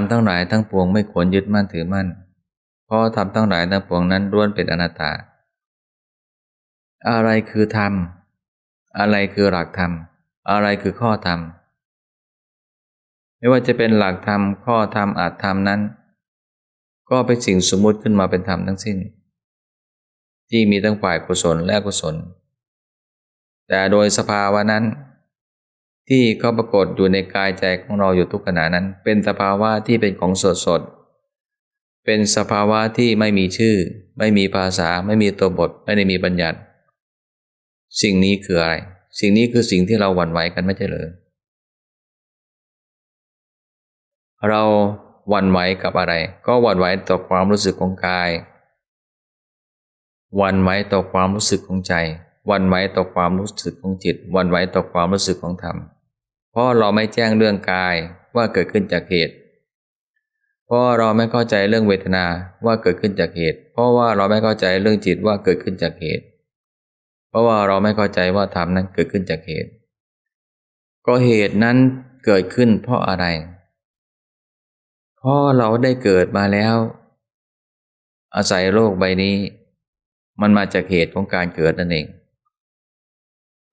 ำทั้งหลายทั้งปวงไม่ควรยึดมั่นถือมั่น เพราะทำทั้งหลายทั้งปวงนั้นล้วนเป็นอนัตตา อะไรคือธรรม อะไรคือหลักธรรม อะไรคือข้อธรรม ไม่ว่าจะเป็นหลักธรรมข้อธรรมอาจธรรมนั้น ก็เป็นสิ่งสมมุติขึ้นมาเป็นธรรมทั้งสิ้น ที่มีทั้งฝ่ายกุศลและกุศล แต่โดยสภาวะนั้น ที่เขาปรากฏอยู่ในกายใจของเราอยู่ทุกขณะนั้น เป็นสภาวะที่เป็นของสดสด เป็นสภาวะที่ไม่มีชื่อ ไม่มีภาษา ไม่มีตัวบท ไม่ได้มีบัญญัติ สิ่งนี้คืออะไร สิ่งนี้คือสิ่งที่เราหวั่นไหวกันไม่ใช่หรือเราหวั่นไหวกับอะไร ก็หวั่นไหวต่อความรู้สึกของกายหวั่นไหวต่อความรู้สึกของใจ วันไหวต่อความรู้สึกของจิต วันไหวต่อความรู้สึกของธรรม เพราะเราไม่แจ้งเรื่องกายว่าเกิดขึ้นจากเหตุ เพราะเราไม่เข้าใจเรื่องเวทนาว่าเกิดขึ้นจากเหตุ เพราะว่าเราไม่เข้าใจเรื่องจิตว่าเกิดขึ้นจากเหตุ เพราะว่าเราไม่เข้าใจว่าธรรมนั้นเกิดขึ้นจากเหตุ ก็เหตุนั้นเกิดขึ้นเพราะอะไร เพราะเราได้เกิดมาแล้ว อาศัยโลกใบนี้ มันมาจากเหตุของการเกิดนั่นเอง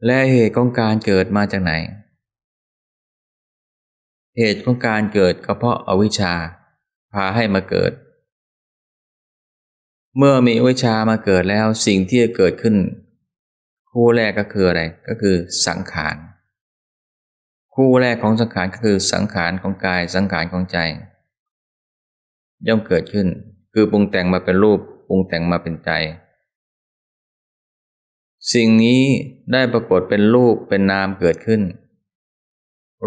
และเหตุของการเกิดมาจากไหน เหตุของการเกิดก็เพราะอาวิชชา พาให้มาเกิด เมื่อมีอวิชชามาเกิดแล้วสิ่งที่จะเกิดขึ้น คู่แรกก็คืออะไร ก็คือสังขาร คู่แรกของสังขารก็คือสังขารของกายสังขารของใจ ย่อมเกิดขึ้น คือปรุงแต่งมาเป็นรูปปรุงแต่งมาเป็นใจ สิ่งนี้ได้ปรากฏเป็นรูปเป็นนามเกิดขึ้น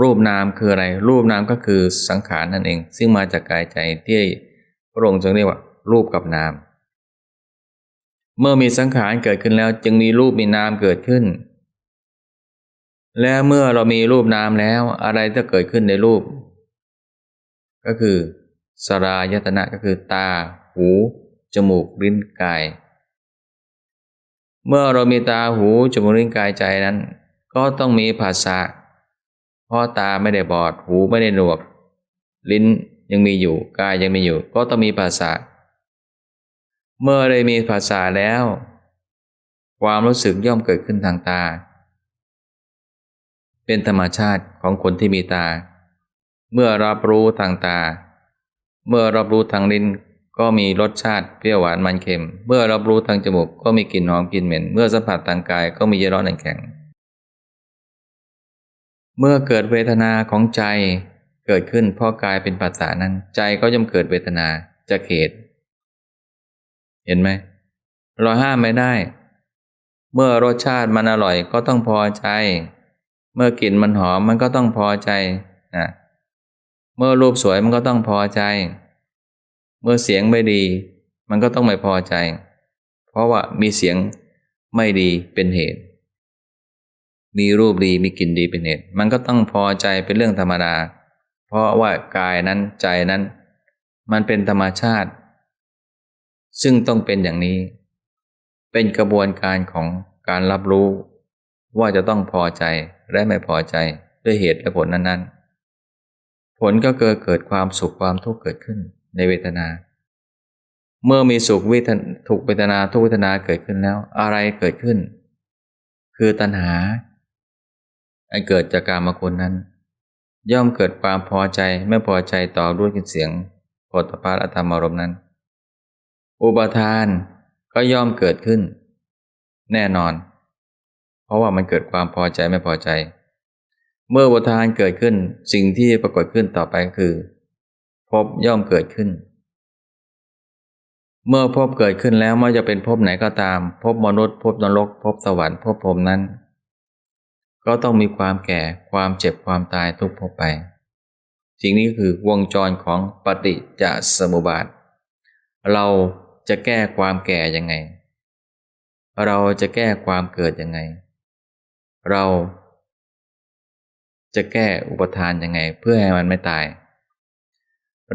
รูปนามคืออะไร รูปนามก็คือสังขารนั่นเอง ซึ่งมาจากกายใจที่พระองค์จึงเรียกว่า รูปกับนาม เมื่อมีสังขารเกิดขึ้นแล้ว จึงมีรูปมีนามเกิดขึ้น และเมื่อเรามีรูปนามแล้วอะไรจะเกิดขึ้นในรูป ก็คือสรายตนะก็คือตา หู จมูกลิ้นกาย เมื่อเรามีตาหูจมูกลิ้นกายใจนั้น ก็ต้องมีภาษาเพราะตาไม่ได้บอด หูไม่ได้หนวก ลิ้นยังมีอยู่ กายยังมีอยู่ ก็ต้องมีภาษาเมื่อได้มีภาษาแล้ว ความรู้สึกย่อมเกิดขึ้นทางตา เป็นธรรมชาติของคนที่มีตา เมื่อรับรู้ทางตา เมื่อรับรู้ทางลิ้น ก็มีรสชาติเปรี้ยวหวานมันเค็ม เมื่อรับรู้ทางจมูกก็มีกลิ่นหอมกลิ่นเหม็น เมื่อสัมผัสทางกายก็มีเย็นร้อนแข็ง เมื่อเกิดเวทนาของใจเกิดขึ้นเพราะกายเป็นภาษานั้น ใจก็ย่อมเกิดเวทนาจะเขต เห็นไหมเราห้ามไม่ได้ เมื่อรสชาติมันอร่อยก็ต้องพอใจ เมื่อกลิ่นมันหอมมันก็ต้องพอใจนะเมื่อรูปสวยมันก็ต้องพอใจ เมื่อเสียงไม่ดี มันก็ต้องไม่พอใจ เพราะว่ามีเสียงไม่ดีเป็นเหตุ มีรูปดีมีกลิ่นดีเป็นเหตุ มันก็ต้องพอใจเป็นเรื่องธรรมดา เพราะว่ากายนั้นใจนั้น มันเป็นธรรมชาติ ซึ่งต้องเป็นอย่างนี้ เป็นกระบวนการของการรับรู้ ว่าจะต้องพอใจและไม่พอใจด้วยเหตุและผลนั้น ๆ ผลก็เกิดเกิดความสุขความทุกข์เกิดขึ้น ในเวทนา เมื่อมีสุขวิททุกเวทนาทุกเวทนาเกิดขึ้นแล้ว อะไรเกิดขึ้น คือตัณหาอันเกิดจากการมาคุณนั้น ย่อมเกิดความพอใจไม่พอใจต่อด้วยกินเสียงโพธิภาอัธรรมารมนั้น อุปทานก็ย่อมเกิดขึ้น แน่นอน เพราะว่ามันเกิดความพอใจไม่พอใจ เมื่ออุปทานเกิดขึ้นสิ่งที่ปรากฏขึ้นต่อไปก็คือ พบย่อมเกิดขึ้น เมื่อพบเกิดขึ้นแล้วไม่จะเป็นพบไหนก็ตาม พบมนุษย์ พบนรก พบสวรรค์พบพรมนั้น ก็ต้องมีความแก่ความเจ็บความตายทุกพบไปสิ่งนี้คือวงจรของปฏิจจสมุปบาท เราจะแก้ความแก่ยังไง เราจะแก้ความเกิดยังไง เราจะแก้อุปทานยังไง เพื่อให้มันไม่ตาย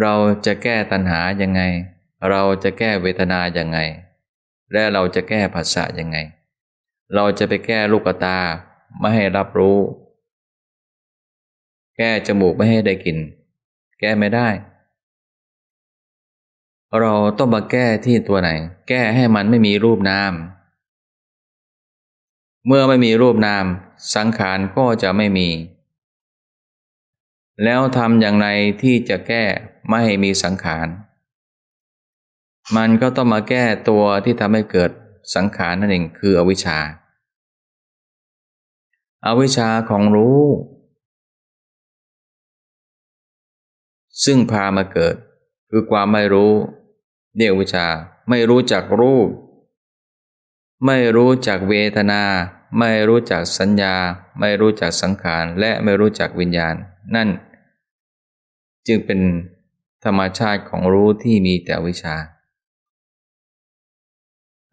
เราจะแก้ตัณหายังไง เราจะแก้เวทนาอย่างไง และเราจะแก้ภาษายังไง เราจะไปแก้ลูกตาไม่ให้รับรู้ แก้จมูกไม่ให้ได้กลิ่น แก้ไม่ได้ เราต้องมาแก้ที่ตัวไหน แก้ให้มันไม่มีรูปนาม เมื่อไม่มีรูปนาม สังขารก็จะไม่มี แล้วทำอย่างไรที่จะแก้ไม่ให้มีสังขาร มันก็ต้องมาแก้ตัวที่ทำให้เกิดสังขารนั่นเองคืออวิชชาอาวิชชาของรู้ ซึ่งพามาเกิด คือความไม่รู้เรียกวิชาไม่รู้จักรูป ไม่รู้จักเวทนา ไม่รู้จักสัญญา ไม่รู้จักสังขาร และไม่รู้จักวิญญาณ นั่น จึงเป็นธรรมชาติของรู้ที่มีแต่วิชา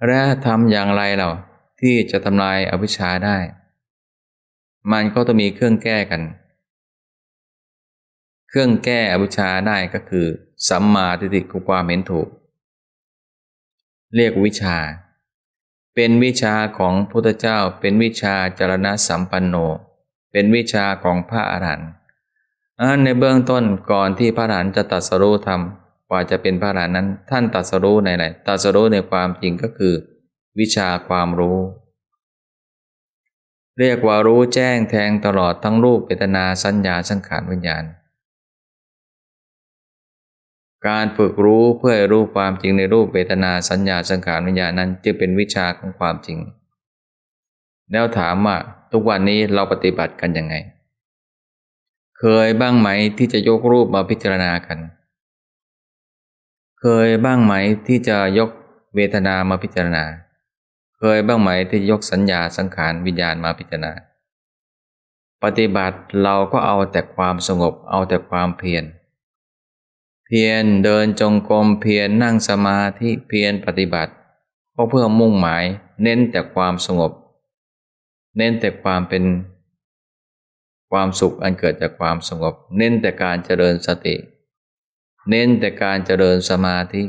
และทำอย่างไรเราที่จะทำลายอวิชชาได้ มันก็ต้องมีเครื่องแก้กัน เครื่องแก้อวิชชาได้ก็คือ สัมมาทิฏฐิคือความเห็นถูก เรียกวิชา เป็นวิชาของพุทธเจ้า เป็นวิชาจารณะสัมปันโน เป็นวิชาของพระอรหันต์ อันในเบื้องต้นก่อนที่พระอรหันต์จะตัดสรู้ธรรมกว่าจะเป็นพระอรหันต์นั้น ท่านตัดสรู้ในไหนตัดสรู้ในความจริงก็คือ วิชาความรู้ เรียกว่ารู้แจ้งแทงตลอดทั้งรูปเวทนาสัญญาสังขารวิญญาณ การฝึกรู้เพื่อรู้ความจริงในรูปเวทนาสัญญาสังขารวิญญาณนั้นจึงเป็นวิชาของความจริง แล้วถามว่าทุกวันนี้เราปฏิบัติกันยังไง เคยบ้างไหมที่จะยกรูปมาพิจารณากัน เคยบ้างไหมที่จะยกเวทนามาพิจารณา เคยบ้างไหมที่ยกสัญญาสังขารวิญญาณมาพิจารณา ปฏิบัติเราก็เอาแต่ความสงบเอาแต่ความเพียร เพียรเดินจงกรมเพียรนั่งสมาธิเพียรปฏิบัติก็เพื่อมุ่งหมายเน้นแต่ความสงบ เน้นแต่ความเป็น ความสุขอันเกิดจากความสงบ เน้นแต่การเจริญสติ เน้นแต่การเจริญสมาธิ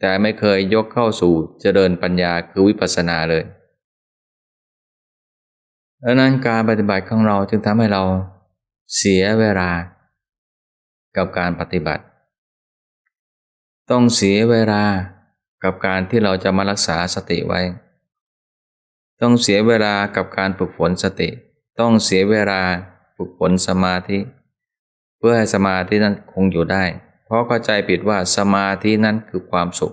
แต่ไม่เคยยกเข้าสู่เจริญปัญญาคือวิปัสสนาเลยดังนั้นการปฏิบัติของเราจึงทำให้เราเสียเวลา กับการปฏิบัติ ต้องเสียเวลากับการที่เราจะมารักษาสติไว้ ต้องเสียเวลากับการฝึกฝนสติ ต้องเสียเวลา ฝึกฝนสมาธิ เพื่อให้สมาธินั้นคงอยู่ได้ เพราะเข้าใจผิดว่าสมาธินั้นคือความสุข